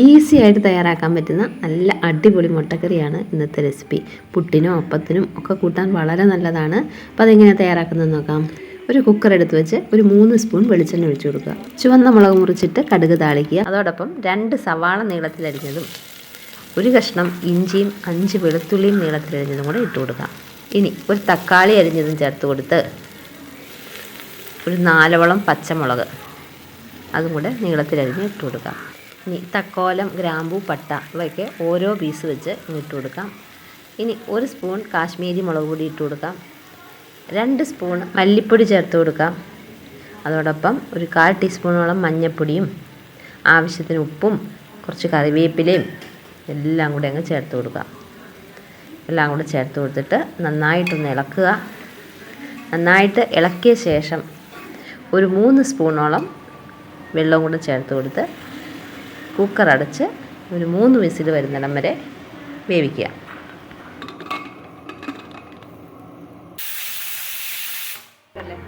Easy ആയിട്ട് തയ്യാറാക്കാൻ പറ്റുന്ന നല്ല അടിപൊളി മുട്ടക്കറിയാണ് ഇന്നത്തെ റെസിപ്പി. പുട്ടിനും അപ്പത്തിനും ഒക്കെ കൂട്ടാൻ വളരെ നല്ലതാണ്. അപ്പോൾ അതെങ്ങനെയാണ് തയ്യാറാക്കുന്നത് നോക്കാം. ഒരു കുക്കർ എടുത്ത് വെച്ച് ഒരു മൂന്ന് സ്പൂൺ വെളിച്ചെണ്ണ ഒഴിച്ചു കൊടുക്കുക. ചുവന്ന മുളക് മുറിച്ചിട്ട് കടുക് താളിക്കുക. അതോടൊപ്പം രണ്ട് സവാള നീളത്തിലരിഞ്ഞതും ഒരു കഷ്ണം ഇഞ്ചിയും അഞ്ച് വെളുത്തുള്ളിയും നീളത്തിലരിഞ്ഞതും കൂടെ ഇട്ട് കൊടുക്കാം ഇനി ഒരു തക്കാളി അരിഞ്ഞതും ചേർത്ത് കൊടുത്ത് ഒരു നാലോളം പച്ചമുളക് അതും കൂടെ നീളത്തിലരിഞ്ഞ് ഇട്ട് കൊടുക്കാം ഇനി തക്കോലം ഗ്രാമ്പൂ പട്ട ഇവയ്ക്ക് ഓരോ പീസ് വെച്ച് ഇട്ട് കൊടുക്കാം. ഇനി ഒരു സ്പൂൺ കാശ്മീരി മുളക് പൊടി ഇട്ട് കൊടുക്കാം. രണ്ട് സ്പൂൺ മല്ലിപ്പൊടി ചേർത്ത് കൊടുക്കാം. അതോടൊപ്പം ഒരു കാൽ ടീസ്പൂണോളം മഞ്ഞൾപ്പൊടിയും ആവശ്യത്തിന് ഉപ്പും കുറച്ച് കറിവേപ്പിലയും എല്ലാം കൂടെ അങ്ങ് ചേർത്ത് കൊടുക്കാം. എല്ലാം കൂടെ ചേർത്ത് കൊടുത്തിട്ട് നന്നായിട്ടൊന്ന് ഇളക്കുക. നന്നായിട്ട് ഇളക്കിയ ശേഷം ഒരു മൂന്ന് സ്പൂണോളം വെള്ളം കൂടെ ചേർത്ത് കൊടുത്ത് കുക്കർ അടച്ച് ഒരു മൂന്ന് വിസിൽ വരുന്നിടം വരെ വേവിക്കുക.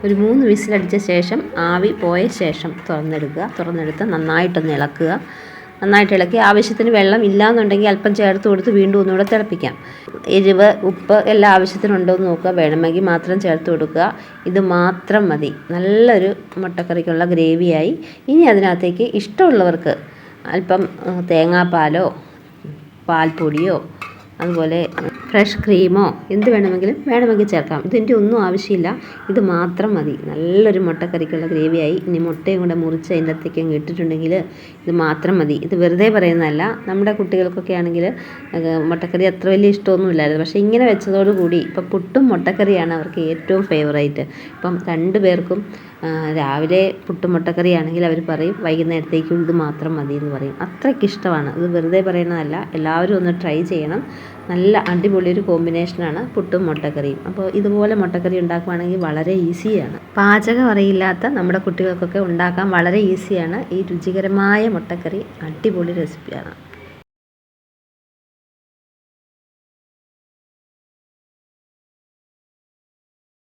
ഒരു മൂന്ന് വിസിലടിച്ച ശേഷം ആവി പോയ ശേഷം തുറന്നെടുക്കുക. തുറന്നെടുത്ത് നന്നായിട്ടൊന്ന് ഇളക്കുക. നന്നായിട്ട് ഇളക്കി ആവശ്യത്തിന് വെള്ളം ഇല്ലാന്നുണ്ടെങ്കിൽ അല്പം ചേർത്ത് കൊടുത്ത് വീണ്ടും ഒന്നുകൂടെ തിളപ്പിക്കാം. എരിവ് ഉപ്പ് എല്ലാം ആവശ്യത്തിനുണ്ടോ എന്ന് നോക്കുക. വേണമെങ്കിൽ മാത്രം ചേർത്ത് കൊടുക്കുക. ഇത് മാത്രം മതി. നല്ലൊരു മുട്ടക്കറിക്കുള്ള ഗ്രേവിയായി. ഇനി അതിനകത്തേക്ക് ഇഷ്ടമുള്ളവർക്ക് അല്പം തേങ്ങാപ്പാലോ പാൽപ്പൊടിയോ അതുപോലെ ഫ്രഷ് ക്രീമോ എന്ത് വേണമെങ്കിലും വേണമെങ്കിൽ ചേർക്കാം. ഇതിന്റെ ഒന്നും ആവശ്യമില്ല. ഇത് മാത്രം മതി. നല്ലൊരു മുട്ടക്കറിക്കുള്ള ഗ്രേവിയായി ഇനി മുട്ടയും കൂടെ മുറിച്ച് അതിന്റെ അകത്തേക്ക് അങ്ങ് ഇട്ടിട്ടുണ്ടെങ്കിൽ ഇത് മാത്രം മതി. ഇത് വെറുതെ പറയുന്നതല്ല. നമ്മുടെ കുട്ടികൾക്കൊക്കെ ആണെങ്കിൽ മുട്ടക്കറി അത്ര വലിയ ഇഷ്ടമൊന്നുമില്ലായിരുന്നു പക്ഷേ ഇങ്ങനെ വെച്ചതോടുകൂടി ഇപ്പം പുട്ടും മുട്ടക്കറിയാണ് അവർക്ക് ഏറ്റവും ഫേവറേറ്റ്. ഇപ്പം രണ്ടു പേർക്കും രാവിലെ പുട്ടും മുട്ടക്കറിയാണെങ്കിൽ അവർ പറയും വൈകുന്നേരത്തേക്കും ഇത് മാത്രം മതി എന്ന് പറയും. അത്രയ്ക്ക് ഇഷ്ടമാണ്. ഇത് വെറുതെ പറയുന്നതല്ല. എല്ലാവരും ഒന്ന് ട്രൈ ചെയ്യണം. നല്ല അടിപൊളി ഒരു കോമ്പിനേഷനാണ് പുട്ടും മുട്ടക്കറിയും. അപ്പോൾ ഇതുപോലെ മുട്ടക്കറി ഉണ്ടാക്കുകയാണെങ്കിൽ വളരെ ഈസിയാണ്. പാചകം അറിയില്ലാത്ത നമ്മുടെ കുട്ടികൾക്കൊക്കെ ഉണ്ടാക്കാൻ വളരെ ഈസിയാണ്. ഈ രുചികരമായ മുട്ടക്കറി അടിപൊളി റെസിപ്പിയാണ്